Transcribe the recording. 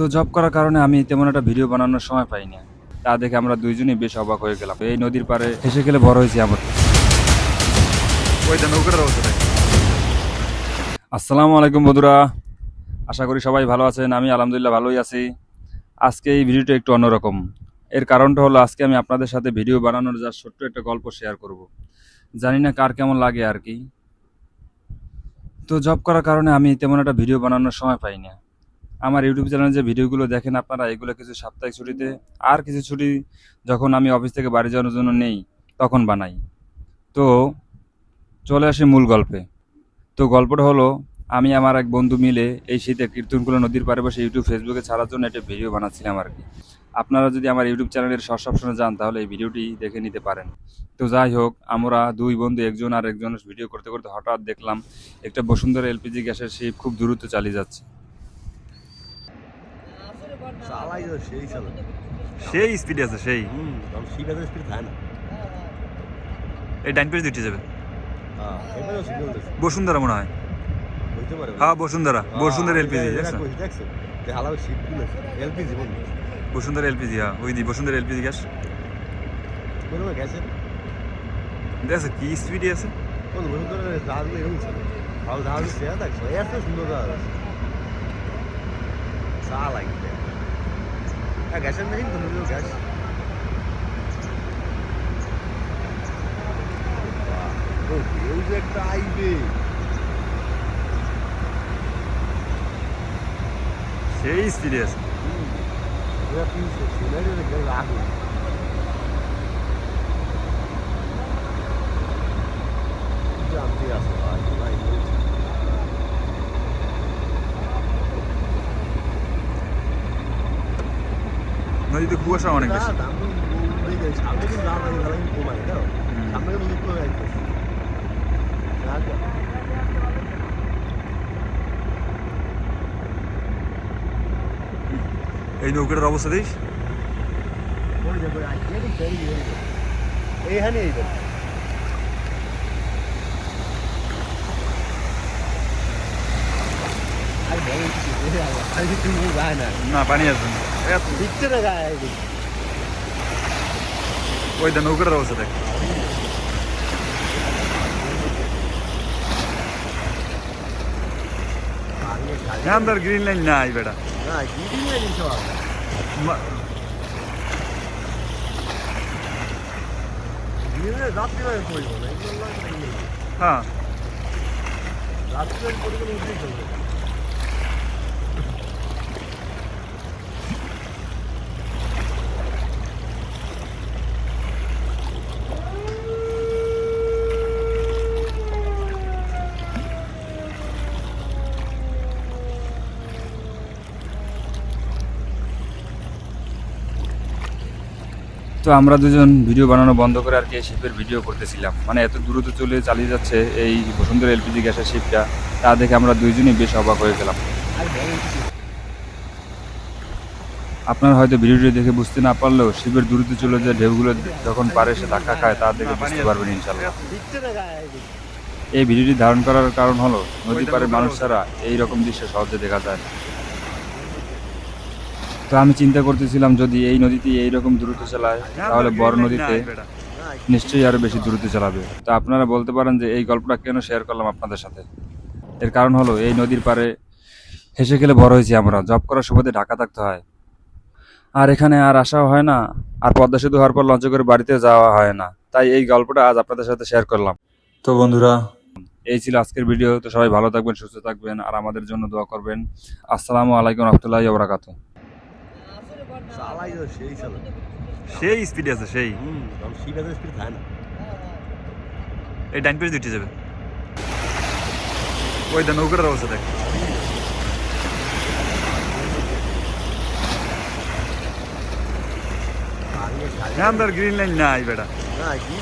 তো জব করার কারণে আমি তেমন একটা ভিডিও বানানোর সময় পাই না তা দেখে আমরা দুইজনই বেশ অবাক হয়ে গেলাম। এই নদীর পাড়ে হেসে গেলে বড় হয়েছি আমার। আসসালামু আলাইকুম বন্ধুরা, আশা করি সবাই ভালো আছেন, আমি আলহামদুলিল্লাহ ভালোই আছি। আজকে এই ভিডিওটা একটু অন্যরকম। এর কারণটা হলো আজকে আমি আপনাদের সাথে ভিডিও বানানোর যা ছোট্ট একটা গল্প শেয়ার করব। জানি না কার কেমন লাগে আর কি। তো জব করার কারণে আমি তেমন একটা ভিডিও বানানোর সময় পাই না আমার ইউটিউব চ্যানেলে যে ভিডিওগুলো দেখেন আপনারা, এগুলো কিছু সাপ্তাহিক ছুটিতে। আর কিছু ছুটি যখন আমি অফিস থেকে বাড়ি যাওয়ার জন্য নেই, তখন বানাই। তো চলে আসি মূল গল্পে। তো গল্পটা হলো, আমি আমার এক বন্ধু মিলে এই শীতে কীর্তনকুলো নদীর পাড়ে বসে ইউটিউব, ফেসবুকে ছাড়ার জন্য একটা ভিডিও বানাচ্ছিলাম আর কি। আপনারা যদি আমার ইউটিউব চ্যানেলের শর্ট অপশনে যান, তাহলে এই ভিডিওটি দেখে নিতে পারেন। তো যাই হোক, আমরা দুই বন্ধু, একজন আর একজন, ভিডিও করতে করতে হঠাৎ দেখলাম, একটা বসুন্ধরা এলপিজি গ্যাসের শিপ খুব দ্রুত চালিয়ে যাচ্ছে। চালাই তো সেই চালা সেই স্পিডে আছে সেই। হুম শিকারের স্পিড থাকে না। এই ডাইন পেজ দিতে যাবে। হ্যাঁ বসুন্ধরা মনে হয়। হইতে পারে। হ্যাঁ Bashundhara. Bashundhara LPG LPG Bashundhara LPG হ্যাঁ ওই দি বসুন্ধরা এলপিজি গ্যাস দেখছ কি স্পিডে আছে? জাহাজ সুন্দর জাহাজ চা লাগবে হ্যাঁ গ্যাসের মেশিন তো নদীর গ্যাস একটা আইবে সেই স্পিডে আছে ছেলের কেউ রাখবে জানতে নদীতে কুয়াশা অনেক বেশি এই নৌকাটার অবস্থা দিস এইখানে না না পানি আসবে না দিচ্ছে না গায়ে ওই দা নৌকাটার অবস্থা দেখ হ্যাঁ তার গ্রিন লাইন নাই বেটা না গিডিং না জিনিস গিডিং রাত্রি বেলা পড়ব না এগুলো লাগবে হ্যাঁ রাত্রি বেলা পড়বে উঠেই চলবে তো আমরা দুজন ভিডিও বানানো বন্ধ করে আর কি এই শিপের ভিডিও করতেছিলাম। মানে এত দ্রুত চলে চালিয়ে যাচ্ছে এই বসুন্ধরা এলপিজি গ্যাসের শিপটা তা দেখে আমরা দুইজনই বেশ অবাক হয়ে গেলাম। আপনারা হয়তো ভিডিওটি দেখে বুঝতে না পারলেও শিপের দ্রুত চলে যে ঢেউগুলো যখন পারে সে ধাক্কা খায়, তা দেখে বুঝতে পারবেন ইনশাল্লাহ এই ভিডিওটি ধারণ করার কারণ হলো, নদী পাড়ের মানুষ ছাড়া এই রকম দৃশ্য সহজে দেখা যায় তো আমি চিন্তা করতেছিলাম যদি এই নদীতে এইরকম দ্রুত চালায় তাহলে বড় নদীতে নিশ্চয়ই আরও বেশি দ্রুত চালাবে। তো আপনারা বলতে পারেন যে এই গল্পটা কেন শেয়ার করলাম আপনাদের সাথে? এর কারণ হলো এই নদীর পারে হেসে গেলে বড় হয়েছি আমরা। জব করার সুবাদে ঢাকা থাকতে হয়। আর এখানে আর আসাও হয় না আর পদ্মা সেতু হওয়ার পর লঞ্চে করে বাড়িতে যাওয়া হয় না। তাই এই গল্পটা আজ আপনাদের সাথে শেয়ার করলাম। তো বন্ধুরা এই ছিল আজকের ভিডিও তো সবাই ভালো থাকবেন সুস্থ থাকবেন আর আমাদের জন্য দোয়া করবেন। আসসালামু আলাইকুম রহমতুল্লাহ বরাকাত চালাই সেই চালা সেই স্পিড আছে সেই। কারণ শিকারের স্পিড থাকে না। এই ডাইন পেজ দিতে যাবে। ওই দা নৌকাটার অবস্থা দেখ। হ্যাঁ গ্রিন লাইন নাই বেটা।